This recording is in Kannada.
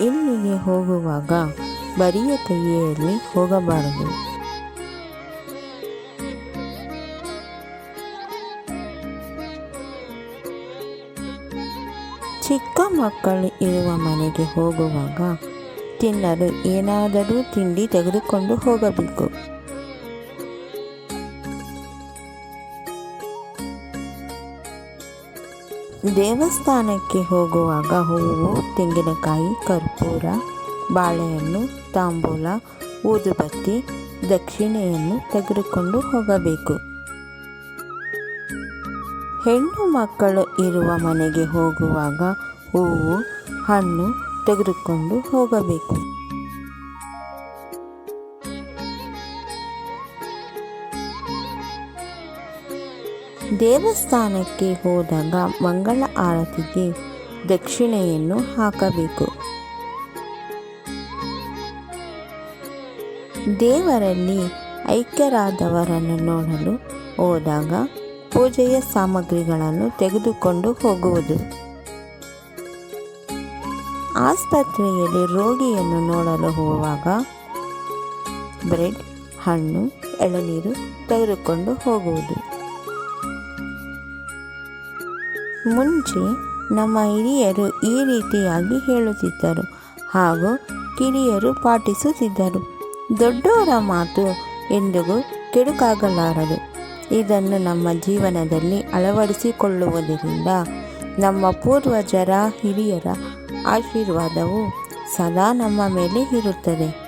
ಇಲ್ಲಿಗೆ ಹೋಗುವಾಗ ಬರಿಯ ಕೈಯಲ್ಲಿ ಹೋಗಬಾರದು. ಚಿಕ್ಕ ಮಕ್ಕಳು ಇರುವ ಮನೆಗೆ ಹೋಗುವಾಗ ತಿನ್ನಲು ಏನಾದರೂ ತಿಂಡಿ ತೆಗೆದುಕೊಂಡು ಹೋಗಬೇಕು. ದೇವಸ್ಥಾನಕ್ಕೆ ಹೋಗುವಾಗ ಹೂವು, ತೆಂಗಿನಕಾಯಿ, ಕರ್ಪೂರ, ಬಾಳೆಹಣ್ಣು, ತಾಂಬೂಲ, ಊದುಬತ್ತಿ, ದಕ್ಷಿಣೆಯನ್ನು ತೆಗೆದುಕೊಂಡು ಹೋಗಬೇಕು. ಹೆಣ್ಣು ಮಕ್ಕಳು ಇರುವ ಮನೆಗೆ ಹೋಗುವಾಗ ಹೂವು, ಹಣ್ಣು ತೆಗೆದುಕೊಂಡು ಹೋಗಬೇಕು. ದೇವಸ್ಥಾನಕ್ಕೆ ಹೋದಾಗ ಮಂಗಳ ಆರತಿಗೆ ದಕ್ಷಿಣೆಯನ್ನು ಹಾಕಬೇಕು. ದೇವರಲ್ಲಿ ಐಕ್ಯರಾದವರನ್ನು ನೋಡಲು ಹೋದಾಗ ಪೂಜೆಯ ಸಾಮಗ್ರಿಗಳನ್ನು ತೆಗೆದುಕೊಂಡು ಹೋಗುವುದು. ಆಸ್ಪತ್ರೆಯಲ್ಲಿ ರೋಗಿಯನ್ನು ನೋಡಲು ಹೋಗುವಾಗ ಬ್ರೆಡ್, ಹಣ್ಣು, ಎಳನೀರು ತೆಗೆದುಕೊಂಡು ಹೋಗುವುದು. ಮುಂಚೆ ನಮ್ಮ ಹಿರಿಯರು ಈ ರೀತಿಯಾಗಿ ಹೇಳುತ್ತಿದ್ದರು ಹಾಗೂ ಕಿರಿಯರು ಪಾಠಿಸುತ್ತಿದ್ದರು ದೊಡ್ಡವರ ಮಾತು ಎಂದಿಗೂ ಕೆಡುಕಾಗಲಾರದು. ಇದನ್ನು ನಮ್ಮ ಜೀವನದಲ್ಲಿ ಅಳವಡಿಸಿಕೊಳ್ಳುವುದರಿಂದ ನಮ್ಮ ಪೂರ್ವಜರ ಹಿರಿಯರ ಆಶೀರ್ವಾದವು ಸದಾ ನಮ್ಮ ಮೇಲೆ ಇರುತ್ತದೆ.